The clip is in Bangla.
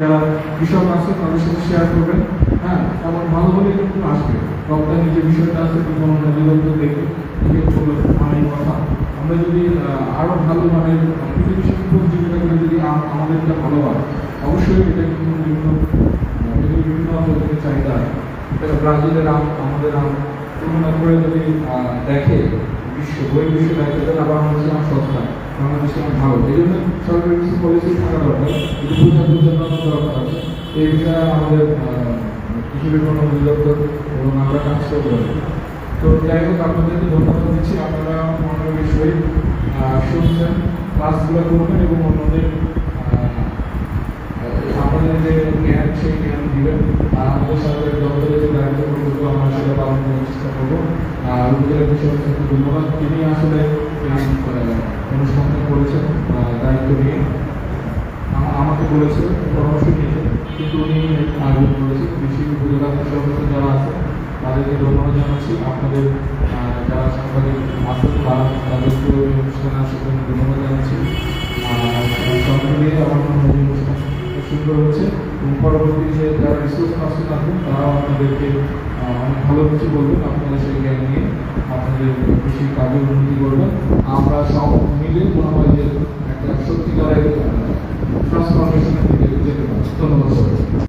যারা কৃষক আছে তাদের সাথে শেয়ার করবেন। হ্যাঁ এবং ভালো হলে কিন্তু আসবে। রপ্তানি যে বিষয়টা আছে কোনো নদীদপ্তর দেখে ঠিক করবে মানে কথা। আমরা যদি আহ, আরও ভালো মানে পৃথিবীর শিল্প জীবিকা করে যদি আম- আমাদেরটা ভালো হয় অবশ্যই এটা কিন্তু বিভিন্ন বিভিন্ন অঞ্চল চাহিদা ব্রাজিলের আম আমাদের আম তুলনা করে যদি দেখে বিশ্ব বই বিশ্ব দেখে তাহলে আবার বাংলাদেশের আম সস্তা ভালো। এই জন্য সরকারি কিছু পলিসি থাকা দরকার। বিষয়ে আমাদের কৃষি এবং আমরা কাজ করব। তো যাই হোক আপনাদেরকে ধন্যবাদ দিচ্ছি। আপনারা সহিত আহ, শুনছেন ক্লাসগুলো এবং অন্যদের আপনাদের যে জ্ঞান সেই জ্ঞান দিবেন। আর আমাদের সাথে দপ্তরে যে দায়িত্ব আমরা সেটা পালন করার চেষ্টা করব। আর উপজেলা কৃষক ধন্যবাদ। তিনি আসলে অনুষ্ঠানটা করেছেন দায়িত্ব নিয়ে। আমাকে বলেছে, পরামর্শ নিয়েছে কিন্তু উনি আয়োজন করেছে কৃষি উপজেলা সমিতি যারা আছে, তাদেরকে ধন্যবাদ জানাচ্ছি। আপনাদের যারা সাংবাদিক আছে তারা তাদেরকে ওই অনুষ্ঠানে আসার জন্য ধন্যবাদ জানাচ্ছি। আমার মনে হয় সুন্দর হচ্ছে। এবং পরবর্তী যে যারা রিসোর্স পার্সন আছেন, তারাও আপনাদেরকে অনেক ভালো কিছু বলবেন। আপনারা সেই আপনাদের কৃষি কাজে উন্নতি করবেন। আমরা সব মিলে মনে